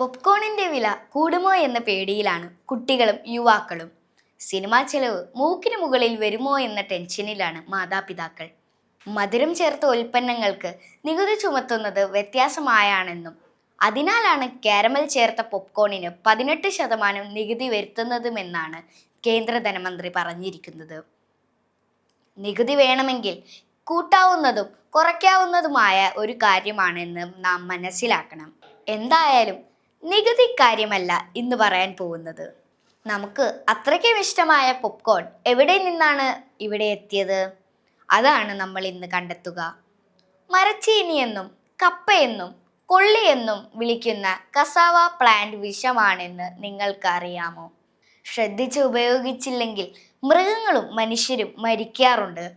പോപ്കോണിന്റെ വില കൂടുമോ എന്ന പേടിയിലാണ് കുട്ടികളും യുവാക്കളും. സിനിമാ ചെലവ് മൂക്കിന് മുകളിൽ വരുമോ എന്ന ടെൻഷനിലാണ് മാതാപിതാക്കൾ. മധുരം ചേർത്ത ഉൽപ്പന്നങ്ങൾക്ക് നികുതി ചുമത്തുന്നത് വ്യത്യാസമായാണെന്നും അതിനാലാണ് കാരമൽ ചേർത്ത പോപ്കോണിന് പതിനെട്ട് ശതമാനം നികുതി വരുത്തുന്നതുമെന്നാണ് കേന്ദ്ര ധനമന്ത്രി പറഞ്ഞിരിക്കുന്നത്. നികുതി വേണമെങ്കിൽ കൂട്ടാവുന്നതും കുറയ്ക്കാവുന്നതുമായ ഒരു കാര്യമാണെന്ന് നാം മനസ്സിലാക്കണം. എന്തായാലും നികുതി കാര്യമല്ല ഇന്ന് പറയാൻ പോകുന്നത്. നമുക്ക് അത്രയ്ക്കും ഇഷ്ടമായ പോപ്കോൺ എവിടെ നിന്നാണ് ഇവിടെ എത്തിയത്? അതാണ് നമ്മൾ ഇന്ന് കണ്ടെത്തുക. മരച്ചീനിയെന്നും കപ്പയെന്നും കൊള്ളിയെന്നും വിളിക്കുന്ന കസാവ പ്ലാന്റ് വിഷമാണെന്ന് നിങ്ങൾക്കറിയാമോ? ശ്രദ്ധിച്ച് ഉപയോഗിച്ചില്ലെങ്കിൽ മൃഗങ്ങളും മനുഷ്യരും മരിക്കാറുണ്ട്.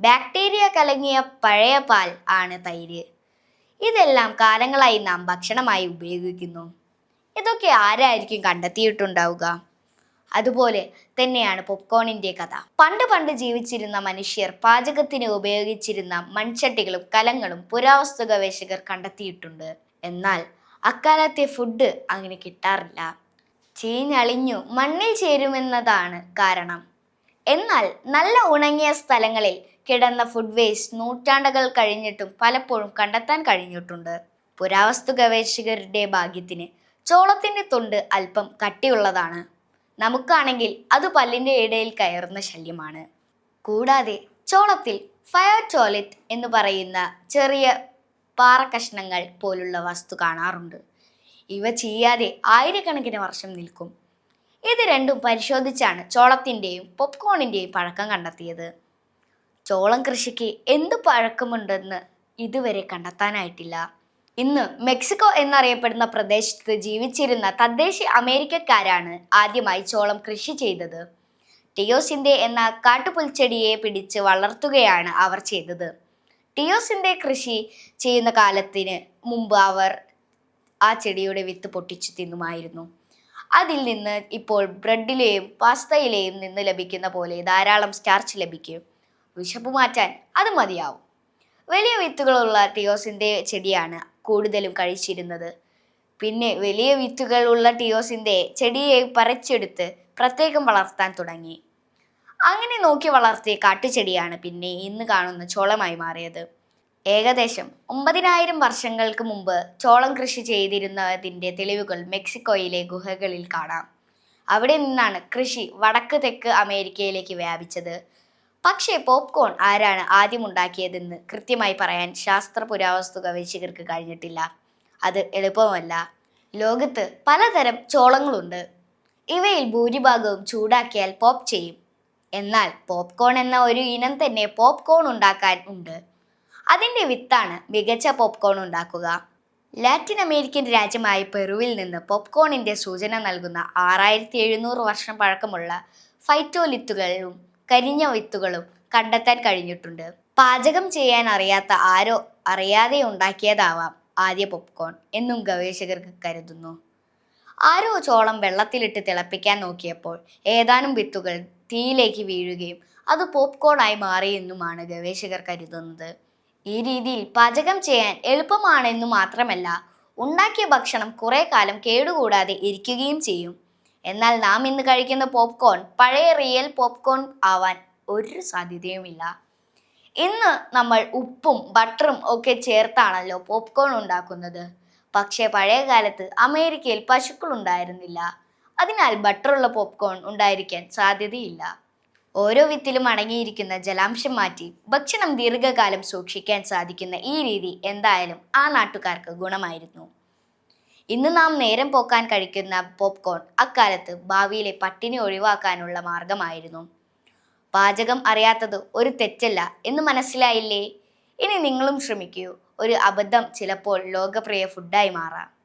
ബാക്ടീരിയ കലങ്ങിയ പഴയ പാൽ ആണ് തൈര്. ഇതെല്ലാം കാലങ്ങളായി നാം ഭക്ഷണമായി ഉപയോഗിക്കുന്നു. ഇതൊക്കെ ആരായിരിക്കും കണ്ടെത്തിയിട്ടുണ്ടാവുക? അതുപോലെ തന്നെയാണ് പോപ്കോണിന്റെ കഥ. പണ്ട് പണ്ട് ജീവിച്ചിരുന്ന മനുഷ്യർ പാചകത്തിന് ഉപയോഗിച്ചിരുന്ന മൺചട്ടികളും കലങ്ങളും പുരാവസ്തു ഗവേഷകർ കണ്ടെത്തിയിട്ടുണ്ട്. എന്നാൽ അക്കാലത്തെ ഫുഡ് അങ്ങനെ കിട്ടാറില്ല. ചീഞ്ഞളിഞ്ഞു മണ്ണിൽ ചേരുമെന്നതാണ് കാരണം. എന്നാൽ നല്ല ഉണങ്ങിയ സ്ഥലങ്ങളിൽ കിടന്ന ഫുഡ് വേസ്റ്റ് നൂറ്റാണ്ടുകൾ കഴിഞ്ഞിട്ടും പലപ്പോഴും കണ്ടെത്താൻ കഴിഞ്ഞിട്ടുണ്ട്. പുരാവസ്തു ഗവേഷകരുടെ ഭാഗ്യത്തിന് ചോളത്തിന്റെ തൊണ്ട് അല്പം കട്ടിയുള്ളതാണ്. നമുക്കാണെങ്കിൽ അത് പല്ലിന്റെ ഇടയിൽ കയറുന്ന ശല്യമാണ്. കൂടാതെ ചോളത്തിൽ ഫയർ ടോയ്ലറ്റ് എന്ന് പറയുന്ന ചെറിയ പാറ കഷ്ണങ്ങൾ പോലുള്ള വസ്തു കാണാറുണ്ട്. ഇവ ചെയ്യാതെ ആയിരക്കണക്കിന് വർഷം നിൽക്കും. ഇത് രണ്ടും പരിശോധിച്ചാണ് ചോളത്തിന്റെയും പോപ്കോണിന്റെയും പഴക്കം കണ്ടെത്തിയത്. ചോളം കൃഷിക്ക് എന്ത് പഴക്കമുണ്ടെന്ന് ഇതുവരെ കണ്ടെത്താനായിട്ടില്ല. ഇന്ന് മെക്സിക്കോ എന്നറിയപ്പെടുന്ന പ്രദേശത്ത് ജീവിച്ചിരുന്ന തദ്ദേശി അമേരിക്കക്കാരാണ് ആദ്യമായി ചോളം കൃഷി ചെയ്തത്. ടിയോസിന്റെ എന്ന കാട്ടുപുൽച്ചെടിയെ പിടിച്ച് വളർത്തുകയാണ് അവർ ചെയ്തത്. ടിയോസിന്റെ കൃഷി ചെയ്യുന്ന കാലത്തിന് മുമ്പ് അവർ ആ ചെടിയുടെ വിത്ത് പൊട്ടിച്ചു തിന്നുമായിരുന്നു. അതിൽ നിന്ന് ഇപ്പോൾ ബ്രെഡിലെയും പാസ്തയിലെയും നിന്ന് ലഭിക്കുന്ന പോലെ ധാരാളം സ്റ്റാർച്ച് ലഭിക്കും. വിശപ്പ് മാറ്റാൻ അത് മതിയാവും. വലിയ വിത്തുകളുള്ള ടിയോസിന്റെ ചെടിയാണ് കൂടുതലും കഴിച്ചിരുന്നത്. പിന്നെ വലിയ വിത്തുകളുള്ള ടിയോസിന്റെ ചെടിയെ പറിച്ചെടുത്ത് പ്രത്യേകം വളർത്താൻ തുടങ്ങി. അങ്ങനെ നോക്കി വളർത്തിയ കാട്ടുചെടിയാണ് പിന്നെ ഇന്ന് കാണുന്ന ചോളമായി മാറിയത്. ഏകദേശം ഒമ്പതിനായിരം വർഷങ്ങൾക്ക് മുമ്പ് ചോളം കൃഷി ചെയ്തിരുന്നതിന്റെ തെളിവുകൾ മെക്സിക്കോയിലെ ഗുഹകളിൽ കാണാം. അവിടെ നിന്നാണ് കൃഷി വടക്ക് തെക്ക് അമേരിക്കയിലേക്ക് വ്യാപിച്ചത്. പക്ഷേ പോപ്കോൺ ആരാണ് ആദ്യം ഉണ്ടാക്കിയതെന്ന് കൃത്യമായി പറയാൻ ശാസ്ത്ര പുരാവസ്തു ഗവേഷകർക്ക് കഴിഞ്ഞിട്ടില്ല. അത് എളുപ്പമല്ല. ലോകത്ത് പലതരം ചോളങ്ങളുണ്ട്. ഇവയിൽ ഭൂരിഭാഗവും ചൂടാക്കിയാൽ പോപ്പ് ചെയ്യും. എന്നാൽ പോപ്കോൺ എന്ന ഒരു ഇനം തന്നെ പോപ്കോൺ ഉണ്ടാക്കാൻ ഉണ്ട്. അതിന്റെ വിത്താണ് മികച്ച പോപ്കോൺ ഉണ്ടാക്കുക. ലാറ്റിൻ അമേരിക്കൻ രാജ്യമായ പെറുവിൽ നിന്ന് പോപ്കോണിന്റെ സൂചന നൽകുന്ന ആറായിരത്തി എഴുന്നൂറ് വർഷം പഴക്കമുള്ള ഫൈറ്റോലിത്തുകളും കരിഞ്ഞ വിത്തുകളും കണ്ടെത്താൻ കഴിഞ്ഞിട്ടുണ്ട്. പാചകം ചെയ്യാൻ അറിയാത്ത ആരോ അറിയാതെ ഉണ്ടാക്കിയതാവാം ആദ്യ പോപ്കോൺ എന്നും ഗവേഷകർക്ക് കരുതുന്നു. ആരോ ചോളം വെള്ളത്തിലിട്ട് തിളപ്പിക്കാൻ നോക്കിയപ്പോൾ ഏതാനും വിത്തുകൾ തീയിലേക്ക് വീഴുകയും അത് പോപ്കോണായി മാറിയെന്നുമാണ് ഗവേഷകർ കരുതുന്നത്. ഈ രീതിയിൽ പാചകം ചെയ്യാൻ എളുപ്പമാണെന്നു മാത്രമല്ല ഉണ്ടാക്കിയ ഭക്ഷണം കുറെ കാലം കേടുകൂടാതെ ഇരിക്കുകയും ചെയ്യും. എന്നാൽ നാം ഇന്ന് കഴിക്കുന്ന പോപ്കോൺ പഴയ റിയൽ പോപ്കോൺ ആവാൻ ഒരു സാധ്യതയുമില്ല. ഇന്ന് നമ്മൾ ഉപ്പും ബട്ടറും ഒക്കെ ചേർത്താണല്ലോ പോപ്കോൺ ഉണ്ടാക്കുന്നത്. പക്ഷേ പഴയ കാലത്ത് അമേരിക്കയിൽ പശുക്കൾ ഉണ്ടായിരുന്നില്ല. അതിനാൽ ബട്ടറുള്ള പോപ്കോൺ ഉണ്ടായിരിക്കാൻ സാധ്യതയില്ല. ഓരോ വിത്തിലും അടങ്ങിയിരിക്കുന്ന ജലാംശം മാറ്റി ഭക്ഷണം ദീർഘകാലം സൂക്ഷിക്കാൻ സാധിക്കുന്ന ഈ രീതി എന്തായാലും ആ നാട്ടുകാർക്ക് ഗുണമായിരുന്നു. ഇന്ന് നാം നേരം പോക്കാൻ കഴിക്കുന്ന പോപ്കോൺ അക്കാലത്ത് ഭാവിയിലെ പട്ടിണി ഒഴിവാക്കാനുള്ള മാർഗമായിരുന്നു. പാചകം അറിയാത്തത് ഒരു തെറ്റല്ല എന്ന് മനസ്സിലായില്ലേ? ഇനി നിങ്ങളും ശ്രമിക്കൂ. ഒരു അബദ്ധം ചിലപ്പോൾ ലോകപ്രിയ ഫുഡായി മാറാം.